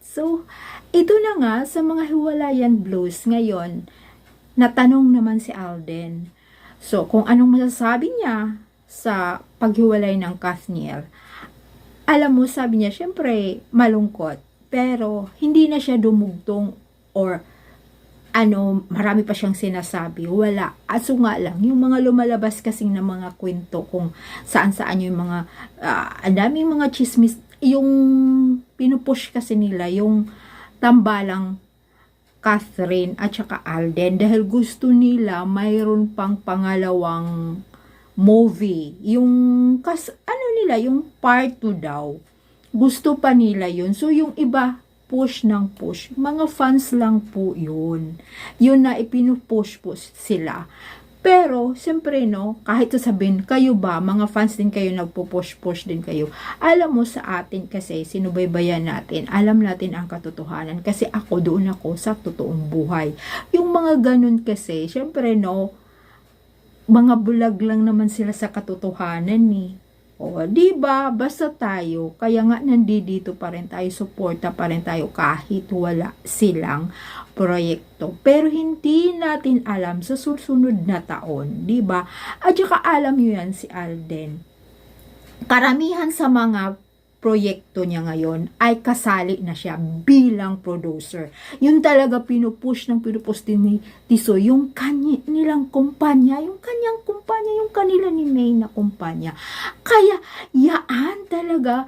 So, ito na nga sa mga hiwalayan blues ngayon, natanong naman si Alden. So, kung anong masasabi niya sa paghiwalay ng Kathniel, alam mo, sabi niya, syempre, malungkot. Pero, hindi na siya dumugtong or ano, marami pa siyang sinasabi. Wala. Aso nga lang, yung mga lumalabas kasing na mga kwento kung saan-saan yung mga, ah, ang daming mga chismis, yung pinupush kasi nila, yung tambalang Catherine at saka Alden dahil gusto nila mayroon pang pangalawang movie. Yung, kas, ano nila, yung part 2 daw. Gusto pa nila yun. So, yung iba, push ng push. Mga fans lang po yun. Yun na ipinupush po sila. Pero, siyempre no, kahit sasabihin, kayo ba, mga fans din kayo, nagpo-push-push din kayo. Alam mo sa atin kasi, sinubaybayan natin, alam natin ang katotohanan. Kasi ako, doon ako sa totoong buhay. Yung mga ganun kasi, siyempre no, mga bulag lang naman sila sa katotohanan ni. O, di ba? Basta tayo, kaya nga nandito pa rin tayo, suporta pa rin tayo kahit wala silang proyekto. Pero hindi natin alam sa susunod na taon, di ba? At saka alam nyo yan si Alden. Karamihan sa mga proyekto niya ngayon ay kasali na siya bilang producer. Yun talaga pinupush ng pinupush din ni Tiso, yung kanya, nilang kumpanya, yung kanyang kumpanya, kanila ni May na kumpanya. Kaya, yaan talaga,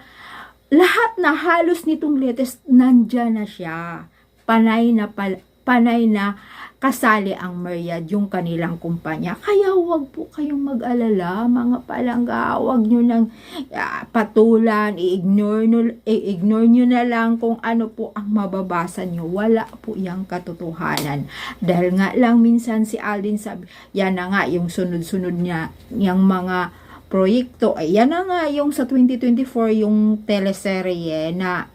lahat na halos nitong latest, nandyan na siya. Panay na, pal, panay na kasali ang Myriad, yung kanilang kumpanya. Kaya huwag po kayong mag-alala, mga palangga. Huwag nyo nang ah, patulan, i-ignore nyo, i-ignore nyo na lang kung ano po ang mababasa nyo. Wala po yung katotohanan. Dahil nga lang minsan si Aldin sabi, yan na nga yung sunod-sunod niya, yung mga proyekto. Ay, yan na nga yung sa 2024, yung teleserye na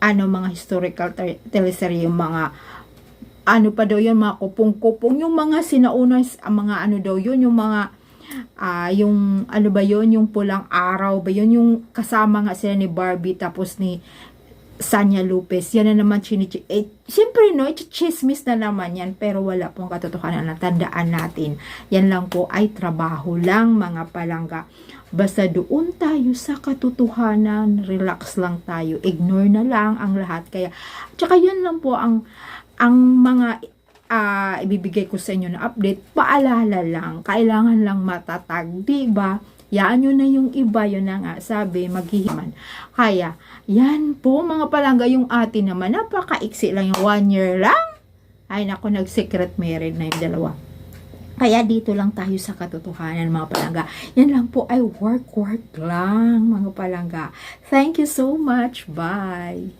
ano mga historical te- teleserye, yung mga ano pa daw yun, mga kupong-kupong, yung mga sinauna, mga ano daw yun, yung mga, ah yung, ano ba yun, yung pulang araw ba yun, yung kasama nga sila ni Barbie, tapos ni Sanya Lopez, yan na naman chinichi, eh, siyempre no, chismis na naman yan, pero wala pong katotohanan na tandaan natin, yan lang po ay trabaho lang, mga palangga, basta doon tayo sa katotohanan, relax lang tayo, ignore na lang ang lahat, kaya, tsaka yan lang po ang, ang mga ah, ibibigay ko sa inyo na update, paalala lang, kailangan lang matatag, di ba? Yaan nyo na yung iba, yun na nga, sabi, maghihiman. Kaya, yan po mga palangga, yung atin naman, napakaiksi lang yung one year lang. Ay, naku, nag-secret married na yung dalawa. Kaya dito lang tayo sa katotohanan mga palangga. Yan lang po ay work-work lang mga palangga. Thank you so much. Bye.